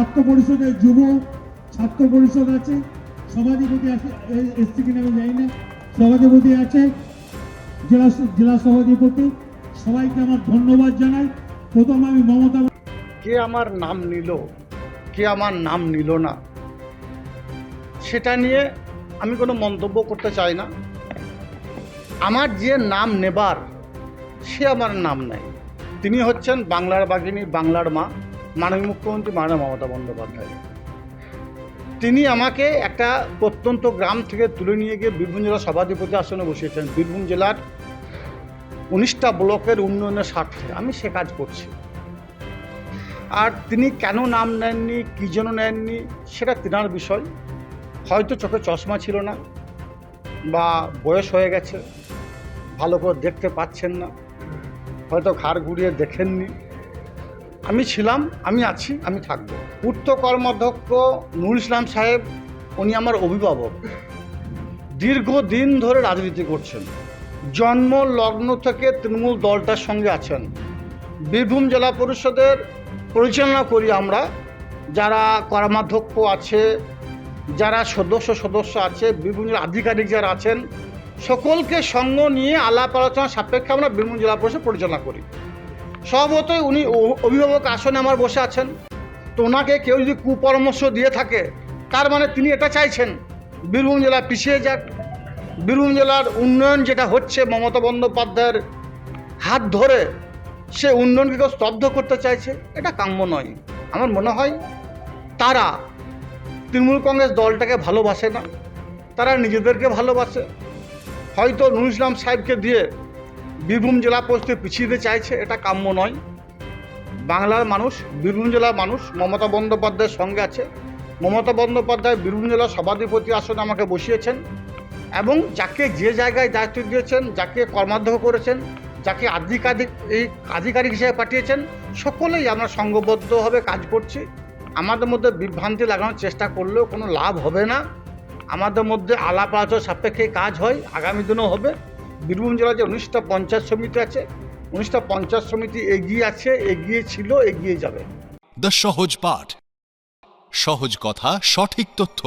ছাত্র পরিষদের যুব ছাত্র পরিষদ আছে, সভাধিপতি আছে এসছে কিনা আমি জানি না। সভাধিপতি আছে, জেলা জেলা সভাধিপতি। সবাইকে আমার ধন্যবাদ জানাই। প্রথম আমি মমতা কে আমার নাম নিল? কে আমার নাম নিল না? সেটা নিয়ে আমি কোনো মন্তব্য করতে চাই না। আমার যে নাম নেবার, সে আমার নাম নেয় তিনি হচ্ছেন বাংলার বাঘিনী বাংলার মা। মাননীয় মুখ্যমন্ত্রী মাননীয় মমতা বন্দ্যোপাধ্যায়। তিনি আমাকে একটা প্রত্যন্ত গ্রাম থেকে তুলে নিয়ে গিয়ে বীরভূম জেলার সভাধিপতি আসনে বসিয়েছেন। বীরভূম জেলার উনিশটা ব্লকের উন্নয়নের স্বার্থে আমি সে কাজ করছি। আর তিনি কেন নাম নেননি, কী জন্য নেননি, সেটা তেনার বিষয়। হয়তো চোখে চশমা ছিল না বা বয়স হয়ে গেছে, ভালো করে দেখতে পাচ্ছেন না, হয়তো ঘাড় ঘুরিয়ে দেখেননি। আমি ছিলাম, আমি আছি, আমি থাকব। পূর্ত কর্মাধ্যক্ষ নুরুল ইসলাম সাহেব, উনি আমার অভিভাবক। দীর্ঘদিন ধরে রাজনীতি করছেন। জন্ম লগ্ন থেকে তৃণমূল দলটার সঙ্গে আছেন। বীরভূম জেলা পরিষদের পরিচালনা করি আমরা। যারা কর্মাধ্যক্ষ আছে, যারা সদস্য সদস্য আছে জেলার আধিকারিক যারা আছেন, সকলকে সঙ্গ নিয়ে আলাপ আলোচনা সাপেক্ষে আমরা বীরভূম জেলা পরিষদ পরিচালনা করি। স্বভাবতই উনি অভিভাবক আসনে আমার বসে আছেন। তো ওনাকে কেউ যদি কুপরামর্শ দিয়ে থাকে, তার মানে তিনি এটা চাইছেন। বীরভূম জেলা পিছিয়ে যাক। বীরভূম জেলার উন্নয়ন যেটা হচ্ছে মমতা বন্দ্যোপাধ্যায়ের হাত ধরে, সে উন্নয়নকে কেউ স্তব্ধ করতে চাইছে, এটা কাম্য নয়। আমার মনে হয় তারা তৃণমূল কংগ্রেস দলটাকে ভালোবাসে না। তারা নিজেদেরকে ভালোবাসে। হয়তো নুরুল ইসলাম সাহেবকে দিয়ে বীরভূম জেলা পরিস্থিতি পিছিয়ে দিতে চাইছে, এটা কাম্য নয়। বাংলার মানুষ, বীরভূম জেলার মানুষ মমতা বন্দ্যোপাধ্যায়ের সঙ্গে আছে। মমতা বন্দ্যোপাধ্যায় বীরভূম জেলার সভাধিপতি আসনে আমাকে বসিয়েছেন এবং যাকে যে জায়গায় দায়িত্ব দিয়েছেন, যাকে কর্মাধ্যক্ষ করেছেন, যাকে আধিকারিক এই আধিকারিক হিসেবে পাঠিয়েছেন, সকলেই আমরা সংঘবদ্ধভাবে কাজ করছি। আমাদের মধ্যে বিভ্রান্তি লাগানোর চেষ্টা করলেও কোনো লাভ হবে না। আমাদের মধ্যে আলাপ আলোচনা সাপেক্ষে কাজ হয়, আগামী দিনেও হবে। বীরভূম জেলার যে উনিশটা পঞ্চায়েত সমিতি আছে, উনিশটা পঞ্চায়েত সমিতি এগিয়ে আছে, এগিয়ে ছিল, এগিয়ে যাবে। দ্য সহজ পাঠ, সহজ কথা, সঠিক তথ্য।